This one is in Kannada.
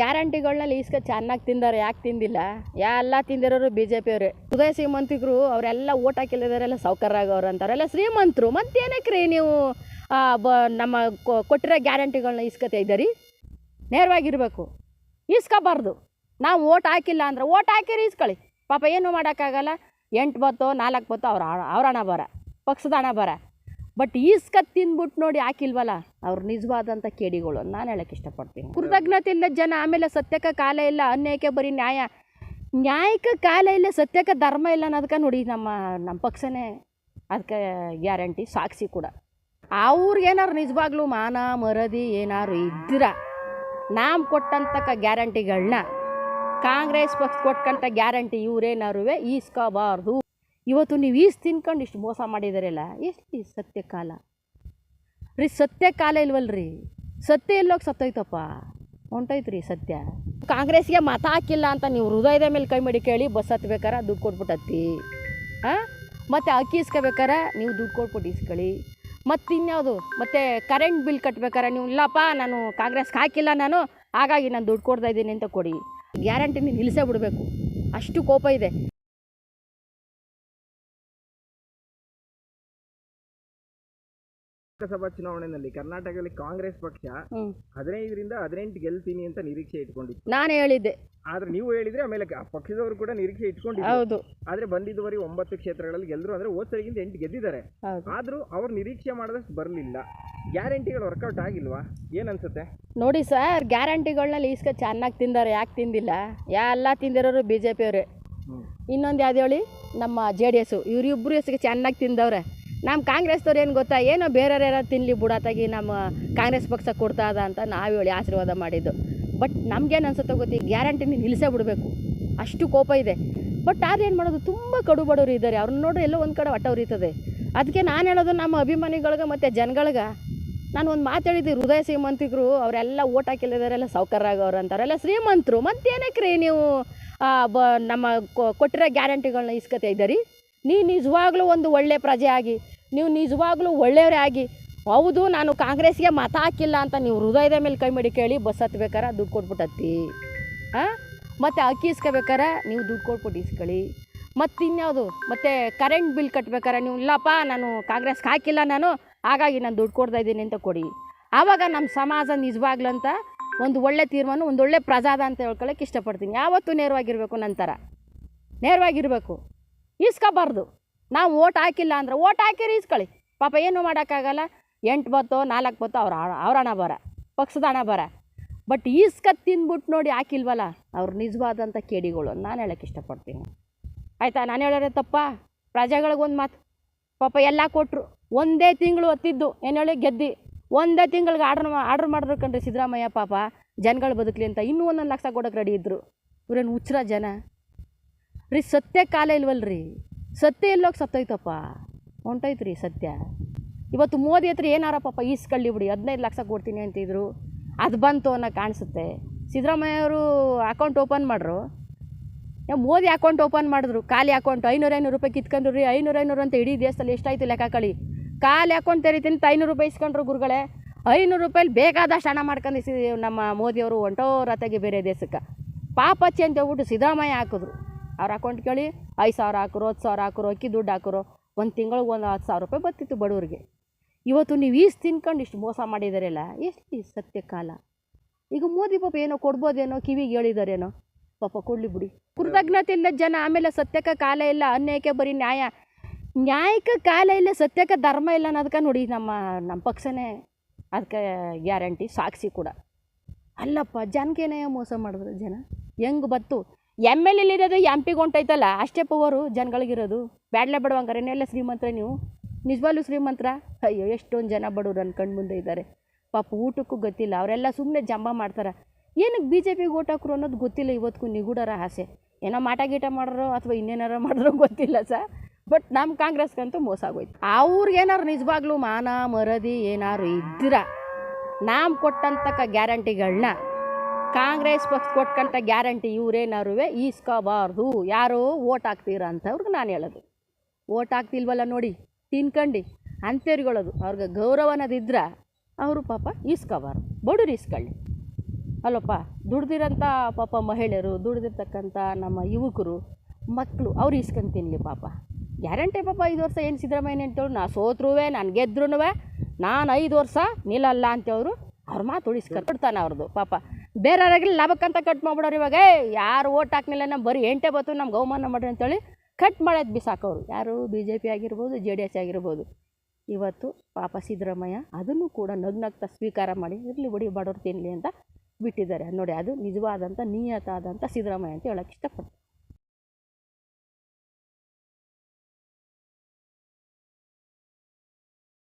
ಗ್ಯಾರಂಟಿಗಳನ್ನ ಲೀಸ್ಕ ಚೆನ್ನಾಗಿ ತಿಂದಾರೆ ಯಾಕೆ ತಿಂದಿಲ್ಲ? ಎಲ್ಲ ತಿಂದಿರೋರು ಬಿ ಜೆ ಪಿಯವ್ರೆ ಉದಯ ಶ್ರೀಮಂತಿಗರು ಅವರೆಲ್ಲ ಓಟ್ ಹಾಕಿಲ್ಲದವರೆಲ್ಲ ಆಗೋರು ಅಂತಾರೆಲ್ಲ ಶ್ರೀಮಂತರು ಮತ್ತೇನಕ್ಕೆ ನೀವು ಬ, ನಮ್ಮ ಕೊಟ್ಟಿರೋ ಗ್ಯಾರಂಟಿಗಳನ್ನ ಇಸ್ಕೊತಾ ಇದ್ದೀರಿ ನೇರವಾಗಿರಬೇಕು. ಇಸ್ಕೋಬಾರ್ದು ನಾವು ಓಟ್ ಹಾಕಿಲ್ಲ ಅಂದ್ರೆ ಓಟ್ ಹಾಕಿರಿ ಇಸ್ಕೊಳ್ಳಿ ಪಾಪ ಏನು ಮಾಡೋಕ್ಕಾಗಲ್ಲ? ಎಂಟು ಬತ್ತೋ ನಾಲ್ಕು ಬತ್ತೋ ಅವ್ರ ಅವ್ರ ಹಣ ಬರ, ಪಕ್ಷದ ಹಣ ಬರ. ಬಟ್ ಈಸ್ಕ ತಿಂದ್ಬಿಟ್ಟು ನೋಡಿ ಹಾಕಿಲ್ವಲ್ಲ? ಅವ್ರ ನಿಜವಾದಂಥ ಕೇಡಿಗಳು. ನಾನು ಹೇಳಕ್ಕೆ ಇಷ್ಟಪಡ್ತೀನಿ. ಕೃತಜ್ಞತೆ ಇಲ್ಲ ಜನ ಆಮೇಲೆ ಸತ್ಯಕ್ಕೆ ಕಾಲ ಇಲ್ಲ ಅನ್ಯಾಯಕ್ಕೆ ಬರೀ ನ್ಯಾಯ. ನ್ಯಾಯಕ್ಕೆ ಕಾಲ ಇಲ್ಲ ಸತ್ಯಕ್ಕೆ ಧರ್ಮ ಇಲ್ಲ ಅನ್ನೋದಕ್ಕೆ ನೋಡಿ ನಮ್ಮ ನಮ್ಮ ಪಕ್ಷನೇ ಅದಕ್ಕೆ ಗ್ಯಾರಂಟಿ ಸಾಕ್ಷಿ ಕೂಡ. ಅವ್ರಿಗೇನಾರು ನಿಜವಾಗ್ಲೂ ಮಾನ ಮರದಿ ಏನಾರು ಇದ್ರ ನಾವು ಕೊಟ್ಟಂತಕ್ಕ ಗ್ಯಾರಂಟಿಗಳನ್ನ ಕಾಂಗ್ರೆಸ್ ಪಕ್ಷ ಕೊಟ್ಟಂಥ ಗ್ಯಾರಂಟಿ ಇವರೇನಾರು ಈಸ್ಕೋಬಾರ್ದು. ಇವತ್ತು ನೀವು ಈಸ್ ತಿನ್ಕೊಂಡು ಇಷ್ಟು ಮೋಸ ಮಾಡಿದಾರಲ್ಲ, ಎಷ್ಟು ಸತ್ಯ ಕಾಲ? ರೀ ಸತ್ಯ ಕಾಲ ಇಲ್ವಲ್ರಿ? ಸತ್ಯ ಇಲ್ಲೋಗಿ ಸತ್ತೋಯ್ತಪ್ಪ. ಹೊಂಟೋಯ್ತು ಸತ್ಯ. ಕಾಂಗ್ರೆಸ್ಗೆ ಮತ ಹಾಕಿಲ್ಲ ಅಂತ ನೀವು ಹೃದಯದ ಮೇಲೆ ಕೈ ಮಾಡಿ ಕೇಳಿ, ಬಸ್ ಹತ್ಬೇಕಾರ ದುಡ್ಡು ಕೊಟ್ಬಿಟ್ಟತ್ತಿ. ಹಾಂ ಮತ್ತು ಅಕ್ಕಿ ಇಸ್ಕೋಬೇಕಾರ ನೀವು ದುಡ್ಡು ಕೊಟ್ಬಿಟ್ಟು ಇಸ್ಕೊಳ್ಳಿ. ಮತ್ತು ಇನ್ಯಾವುದು? ಮತ್ತು ಕರೆಂಟ್ ಬಿಲ್ ಕಟ್ಬೇಕಾರೆ ನೀವು, ಇಲ್ಲಪ್ಪ, ನಾನು ಕಾಂಗ್ರೆಸ್ಗೆ ಹಾಕಿಲ್ಲ ನಾನು, ಹಾಗಾಗಿ ನಾನು ದುಡ್ಡು ಕೊಡ್ತಾ ಇದ್ದೀನಿ ಅಂತ ಕೊಡಿ. ಗ್ಯಾರಂಟಿ ನೀನು ನಿಲ್ಲಿಸೇ ಬಿಡಬೇಕು. ಅಷ್ಟು ಕೋಪ ಇದೆ. ಲೋಕಸಭಾ ಚುನಾವಣೆಯಲ್ಲಿ ಕರ್ನಾಟಕದಲ್ಲಿ ಕಾಂಗ್ರೆಸ್ ಪಕ್ಷ ಹದಿನೈದರಿಂದ ಹದಿನೆಂಟು ಗೆಲ್ತೀನಿ ಅಂತ ನಿರೀಕ್ಷೆ ಇಟ್ಕೊಂಡಿತ್ತು. ನಾನು ಹೇಳಿದ್ದೆ. ಆದ್ರೆ ನೀವು ಹೇಳಿದ್ರೆ ಆಮೇಲೆ ಆ ಪಕ್ಷದವರು ಕೂಡ ನಿರೀಕ್ಷೆ ಇಟ್ಕೊಂಡಿದ್ರು. ಹೌದು. ಆದ್ರೆ ಬಂದಿದ್ವರಿ ಒಂಬತ್ತು ಕ್ಷೇತ್ರಗಳಲ್ಲಿ ಗೆಲ್ಲರು ಅಂದ್ರೆ ಹೋದ್ ಸರಿಗಿಂತ ಎಂಟು ಗೆದ್ದಿದ್ದಾರೆ. ಆದ್ರೂ ಅವ್ರು ನಿರೀಕ್ಷೆ ಮಾಡಿದಷ್ಟು ಬರಲಿಲ್ಲ. ಗ್ಯಾರಂಟಿಗಳು ವರ್ಕೌಟ್ ಆಗಿಲ್ವಾ? ಏನ್ ಅನ್ಸುತ್ತೆ? ನೋಡಿ ಸರ್ ಗ್ಯಾರಂಟಿಗಳನ್ನ ಲೀಸ್ಕ ಚೆನ್ನಾಗಿ ತಿಂದಾರೆ ಯಾಕೆ ತಿಂದಿಲ್ಲ? ಎಲ್ಲ ತಿಂದಿರೋರು ಬಿ ಜೆ ಪಿಯವರೇ ಇನ್ನೊಂದು ಯಾವ್ದು ಹೇಳಿ? ನಮ್ಮ ಜೆ ಡಿ ಎಸ್ ಇವರಿಬ್ಬರು ಹೆಸರಿಗೆ ಚೆನ್ನಾಗಿ ತಿಂದವ್ರೆ. ನಮ್ಮ ಕಾಂಗ್ರೆಸ್ದವ್ರು ಏನು ಗೊತ್ತಾ? ಏನೋ ಬೇರೆಯವ್ರು ತಿನ್ಲಿ ತಿನ್ನಲಿ ಬುಡತಾಗಿ ನಮ್ಮ ಕಾಂಗ್ರೆಸ್ ಪಕ್ಷ ಕೊಡ್ತಾ ಅದ ಅಂತ ನಾವು ಹೇಳಿ ಆಶೀರ್ವಾದ ಮಾಡಿದ್ದು. ಬಟ್ ನಮ್ಗೇನು ಅನ್ಸುತ್ತೋ ಗೊತ್ತಿ? ಗ್ಯಾರಂಟಿನ ನಿಲ್ಲಿಸೇ ಬಿಡಬೇಕು. ಅಷ್ಟು ಕೋಪ ಇದೆ. ಬಟ್ ಆದ್ರೆ ಏನು ಮಾಡೋದು? ತುಂಬ ಕಡು ಬಡವರು ಇದ್ದಾರೆ ಅವ್ರನ್ನ ನೋಡ್ರಿ ಎಲ್ಲೋ ಒಂದು ಕಡೆ ಹೊಟ್ಟವ್ರು ಇರ್ತದೆ. ಅದಕ್ಕೆ ನಾನು ಹೇಳೋದು ನಮ್ಮ ಅಭಿಮಾನಿಗಳ್ಗೆ ಮತ್ತು ಜನಗಳ್ಗೆ, ನಾನು ಒಂದು ಮಾತು ಹೇಳಿದ್ದೆ, ಹೃದಯ ಶ್ರೀಮಂತಿಗರು, ಅವರೆಲ್ಲ ಓಟ್ ಹಾಕಿಲ್ಲದವರೆಲ್ಲ ಅಂತ ಅಂತಾರೆಲ್ಲ ಶ್ರೀಮಂತರು. ಮತ್ತೇನಕ್ಕೆ ರೀ ನೀವು ಬ, ನಮ್ಮ ಕೊಟ್ಟಿರೋ ಗ್ಯಾರಂಟಿಗಳನ್ನ ಇಸ್ಕತೆ ಇದ್ದೀರಿ? ನೀವು ನಿಜವಾಗ್ಲೂ ಒಂದು ಒಳ್ಳೆ ಪ್ರಜೆ ಆಗಿ, ನೀವು ನಿಜವಾಗ್ಲೂ ಒಳ್ಳೆಯವರೇ ಆಗಿ, ಹೌದು ನಾನು ಕಾಂಗ್ರೆಸ್ಗೆ ಮತ ಹಾಕಿಲ್ಲ ಅಂತ ನೀವು ಹೃದಯದ ಮೇಲೆ ಕೈ ಮಾಡಿ ಕೇಳಿ ಬಸ್ ಹತ್ಬೇಕಾರ ದುಡ್ಡು ಕೊಟ್ಬಿಟ್ಟತ್ತಿ. ಹಾಂ ಮತ್ತು ಅಕ್ಕಿ ಇಸ್ಕೋಬೇಕಾರ ನೀವು ದುಡ್ಡು ಕೊಟ್ಬಿಟ್ಟು ಇಸ್ಕೊಳ್ಳಿ. ಮತ್ತು ಇನ್ಯಾವುದು, ಮತ್ತು ಕರೆಂಟ್ ಬಿಲ್ ಕಟ್ಬೇಕಾರೆ ನೀವು, ಇಲ್ಲಪ್ಪ, ನಾನು ಕಾಂಗ್ರೆಸ್ಗೆ ಹಾಕಿಲ್ಲ ನಾನು, ಹಾಗಾಗಿ ನಾನು ದುಡ್ಡು ಕೊಡ್ತಾ ಇದ್ದೀನಿ ಅಂತ ಕೊಡಿ. ಆವಾಗ ನಮ್ಮ ಸಮಾಜ ನಿಜವಾಗ್ಲಂತ ಒಂದು ಒಳ್ಳೆ ತೀರ್ಮಾನ, ಒಂದು ಒಳ್ಳೆ ಪ್ರಜಾದ ಅಂತ ಹೇಳ್ಕೊಳಕ್ಕೆ ಇಷ್ಟಪಡ್ತೀನಿ. ಯಾವತ್ತೂ ನೇರವಾಗಿರಬೇಕು ನಂತರ. ನೇರವಾಗಿರಬೇಕು. ಇಸ್ಕೋಬಾರ್ದು ನಾವು ಓಟ್ ಹಾಕಿಲ್ಲ ಅಂದ್ರೆ ಓಟ್ ಹಾಕಿರಿ ಈಸ್ಕೊಳ್ಳಿ ಪಾಪ ಏನು ಮಾಡೋಕ್ಕಾಗಲ್ಲ? ಎಂಟು ಬತ್ತೋ, ನಾಲ್ಕು ಬತ್ತೋ ಅವ್ರ ಅವ್ರ ಹಣ ಬರ, ಪಕ್ಷದ ಹಣ ಬರ. ಬಟ್ ಈಸ್ಕ ತಿಂದ್ಬಿಟ್ಟು ನೋಡಿ ಹಾಕಿಲ್ವಲ್ಲ? ಅವ್ರು ನಿಜವಾದಂಥ ಕೇಡಿಗಳು. ನಾನು ಹೇಳಕ್ಕೆ ಇಷ್ಟಪಡ್ತೀನಿ. ಆಯಿತಾ? ನಾನು ಹೇಳೋರೆ ತಪ್ಪ? ಪ್ರಜೆಗಳಿಗೊಂದು ಮಾತು. ಪಾಪ ಎಲ್ಲ ಕೊಟ್ಟರು ಒಂದೇ ತಿಂಗಳು ಹೊತ್ತಿದ್ದು. ಏನು ಹೇಳಿ? ಗೆದ್ದಿ. ಒಂದೇ ತಿಂಗಳಿಗೆ ಆರ್ಡ್ರ್ ಆರ್ಡ್ರ್ ಮಾಡಿದ್ರು ಕಣ್ರಿ ಸಿದ್ದರಾಮಯ್ಯ ಪಾಪ. ಜನಗಳು ಬದುಕಲಿ ಅಂತ ಇನ್ನೂ ಒಂದೊಂದು ಲಕ್ಷ ಕೊಡೋಕೆ ರೆಡಿ ಇದ್ದರು ಇವ್ರೇನು ಹುಚ್ಚರ ಜನ? ರೀ, ಸತ್ಯ ಕಾಲ ಇಲ್ವಲ್ರಿ? ಸತ್ಯ ಎಲ್ಲೋಗಿ ಸತ್ತೋಯ್ತಪ್ಪ. ಹೊಂಟೋಯ್ತು ರೀ ಸತ್ಯ. ಇವತ್ತು ಮೋದಿ ಹತ್ರ ಏನಾರ ಪಾಪ ಈಸ್ಕೊಳ್ಳಿ ಬಿಡಿ, ಹದಿನೈದು ಲಕ್ಷ ಕೊಡ್ತೀನಿ ಅಂತಿದ್ರು. ಅದು ಬಂತು ಅನ್ನೋ ಕಾಣಿಸುತ್ತೆ. ಸಿದ್ದರಾಮಯ್ಯ ಅವರು ಅಕೌಂಟ್ ಓಪನ್ ಮಾಡ್ರು ಮೋದಿ ಅಕೌಂಟ್ ಓಪನ್ ಮಾಡಿದ್ರು. ಖಾಲಿ ಅಕೌಂಟ್ ಐನೂರು ಐನೂರು ರೂಪಾಯಿ ಕಿತ್ಕೊಂಡ್ರು ರೀ, ಐನೂರು ಐನೂರು ಅಂತ ಇಡೀ ದೇಶದಲ್ಲಿ ಎಷ್ಟಾಯ್ತು ಲೆಕ್ಕ ಕಳಿ ಖಾಲಿ ಅಕೌಂಟ್ ತೆರಿತೀನಿ, ಐನೂರು ರೂಪಾಯಿ ಇಸ್ಕೊಂಡ್ರು ಗುರುಗಳೇ. ಐನೂರು ರೂಪಾಯಲ್ಲಿ ಬೇಕಾದಷ್ಟು ಹಣ ಮಾಡ್ಕೊಂಡು ನಮ್ಮ ಮೋದಿಯವರು ಹೊಂಟೋರತ್ತಾಗಿ ಬೇರೆ ದೇಶಕ್ಕೆ. ಪಾಪಚ್ಚಿ ಅಂತ ಹೇಳ್ಬಿಟ್ಟು ಸಿದ್ದರಾಮಯ್ಯ ಹಾಕಿದ್ರು. ಅವ್ರ ಅಕೌಂಟ್ ಕೇಳಿ ಐದು ಸಾವಿರ ಹಾಕೋರು, ಹತ್ತು ಸಾವಿರ ಹಾಕೋರು, ಅಕ್ಕಿ ದುಡ್ಡು ಹಾಕೋರು. ಒಂದು ತಿಂಗಳಿಗೆ ಒಂದು ಹತ್ತು ಸಾವಿರ ರೂಪಾಯಿ ಬರ್ತಿತ್ತು ಬಡವ್ರಿಗೆ. ಇವತ್ತು ನೀವು ಈಸ್ ತಿನ್ಕೊಂಡು ಇಷ್ಟು ಮೋಸ ಮಾಡಿದಾರಲ್ಲ, ಎಷ್ಟು ಸತ್ಯ ಕಾಲ? ಈಗ ಮೋದಿ ಪಾಪ ಏನೋ ಕೊಡ್ಬೋದೇನೋ, ಕಿವಿಗೆ ಹೇಳಿದಾರೇನೋ? ಪಾಪ ಕೊಡಲಿ ಬಿಡಿ. ಕೃತಜ್ಞತೆ ಇಲ್ಲ ಜನ, ಆಮೇಲೆ ಸತ್ಯಕ್ಕೆ ಕಾಲ ಇಲ್ಲ, ಅನ್ಯಾಯಕ್ಕೆ ಬರೀ ನ್ಯಾಯ. ನ್ಯಾಯಕ್ಕೆ ಕಾಲ ಇಲ್ಲ, ಸತ್ಯಕ್ಕೆ ಧರ್ಮ ಇಲ್ಲ ಅನ್ನೋದಕ್ಕೆ ನೋಡಿ ನಮ್ಮ ನಮ್ಮ ಪಕ್ಷನೇ ಅದಕ್ಕೆ ಗ್ಯಾರಂಟಿ, ಸಾಕ್ಷಿ ಕೂಡ. ಅಲ್ಲಪ್ಪ ಜನಕ್ಕೇನೇ ಮೋಸ ಮಾಡಿದ್ರು ಜನ? ಹೆಂಗೆ ಬತ್ತು? ಎಂ ಎಲ್ ಎಲ್ಲಿರೋದು ಎಂ ಪಿಗೆ ಹೊಂಟೈತಲ್ಲ, ಅಷ್ಟೇ ಪವರು ಜನಗಳಿಗಿರೋದು. ಬ್ಯಾಡ್ಲೆ ಬಡವಂಗಾರೆ ಎಲ್ಲ ಶ್ರೀಮಂತರ ನೀವು? ನಿಜವಾಗ್ಲೂ ಶ್ರೀಮಂತ್ರ? ಅಯ್ಯೋ, ಎಷ್ಟೊಂದು ಜನ ಬಡವ್ರು ನನ್ನ ಕಣ್ಣು ಮುಂದೆ ಇದ್ದಾರೆ ಪಾಪ ಊಟಕ್ಕೂ ಗೊತ್ತಿಲ್ಲ, ಅವರೆಲ್ಲ ಸುಮ್ಮನೆ ಜಂಬ ಮಾಡ್ತಾರೆ. ಏನಕ್ಕೆ ಬಿ ಜೆ ಪಿಗೆ ಓಟ್ ಅನ್ನೋದು ಗೊತ್ತಿಲ್ಲ ಇವತ್ತಿಗೂ ನಿಗೂಢರ ಆಸೆ ಏನೋ ಮಾಟ ಗೀಟ ಮಾಡೋರೋ ಅಥವಾ ಇನ್ನೇನಾರ ಮಾಡಿರೋ ಗೊತ್ತಿಲ್ಲ ಸರ್ ಬಟ್ ನಮ್ಮ ಕಾಂಗ್ರೆಸ್ಗಂತೂ ಮೋಸ ಆಗೋಯ್ತು. ಅವ್ರಿಗೇನಾರು ನಿಜವಾಗ್ಲೂ ಮಾನ ಮರದಿ ಏನಾರು ಇದ್ದೀರ ನಾವು ಕೊಟ್ಟಂತಕ್ಕ ಗ್ಯಾರಂಟಿಗಳನ್ನ ಕಾಂಗ್ರೆಸ್ ಪಕ್ಷ ಕೊಟ್ಕಂತ ಗ್ಯಾರಂಟಿ ಇವರೇನಾರು ಈಸ್ಕೋಬಾರ್ದು. ಯಾರು ಓಟ್ ಹಾಕ್ತೀರ ಅಂತವ್ರಿಗೆ ನಾನು ಹೇಳೋದು. ಓಟ್ ಹಾಕ್ತಿಲ್ವಲ್ಲ ನೋಡಿ, ತಿನ್ಕಂಡು ಅಂಥವ್ರಿಗಳದು ಅವ್ರಿಗೆ ಗೌರವ ಅನ್ನೋದಿದ್ರೆ ಅವರು ಪಾಪ ಈಸ್ಕೋಬಾರ್ದು. ಬಡವ್ರು ಈಸ್ಕೊಳ್ಳಿ. ಅಲ್ಲಪ್ಪ ದುಡ್ದಿರೋಂಥ ಪಾಪ ಮಹಿಳೆಯರು ದುಡ್ದಿರ್ತಕ್ಕಂಥ ನಮ್ಮ ಯುವಕರು ಮಕ್ಕಳು ಅವ್ರು ಈಸ್ಕೊಂಡು ತಿನ್ನಲಿ ಪಾಪ. ಗ್ಯಾರಂಟಿ ಪಾಪ ಐದು ವರ್ಷ ಏನು ಸಿದ್ದರಾಮಯ್ಯ ಅಂತೇಳಿ ನಾ ಸೋತ್ರುವೆ, ನಾನು ಗೆದ್ರೂ ನಾನು ಐದು ವರ್ಷ ನಿಲ್ಲಲ್ಲ ಅಂತೇವರು ಅವ್ರ ಮಾತು ಉಳಿಸ್ಕೊಡ್ತಾನೆ ಅವ್ರದ್ದು ಪಾಪ. ಬೇರೆಯವ್ರಾಗಲಿ ಲಾಭಕ್ಕಂತ ಕಟ್ ಮಾಡ್ಬಿಡೋರು ಇವಾಗ. ಯಾರು ಓಟ್ ಹಾಕ್ಲಿಲ್ಲ ನಮ್ಮ ಬರೀ ಎಂಟೇ ಬತ್ತು ನಮ್ಮ ಗೌಮಾನ ಮಾಡ್ರಿ ಅಂತೇಳಿ ಕಟ್ ಮಾಡೋದು ಬಿಸಾಕೋರು. ಯಾರು ಬಿ ಜೆ ಪಿ ಆಗಿರ್ಬೋದು ಜೆ ಡಿ ಎಸ್ ಆಗಿರ್ಬೋದು. ಇವತ್ತು ಪಾಪ ಸಿದ್ದರಾಮಯ್ಯ ಅದನ್ನು ಕೂಡ ನಗ್ನಗ್ತಾ ಸ್ವೀಕಾರ ಮಾಡಿ, ಇರಲಿ ಬಿಡಿ ಬಡವ್ರು ತಿನ್ನಲಿ ಅಂತ ಬಿಟ್ಟಿದ್ದಾರೆ. ನೋಡಿ, ಅದು ನಿಜವಾದಂಥ ನಿಯತಾದಂಥ ಸಿದ್ದರಾಮಯ್ಯ ಅಂತ ಹೇಳೋಕ್ಕೆ ಇಷ್ಟಪಡ್ತೀನಿ.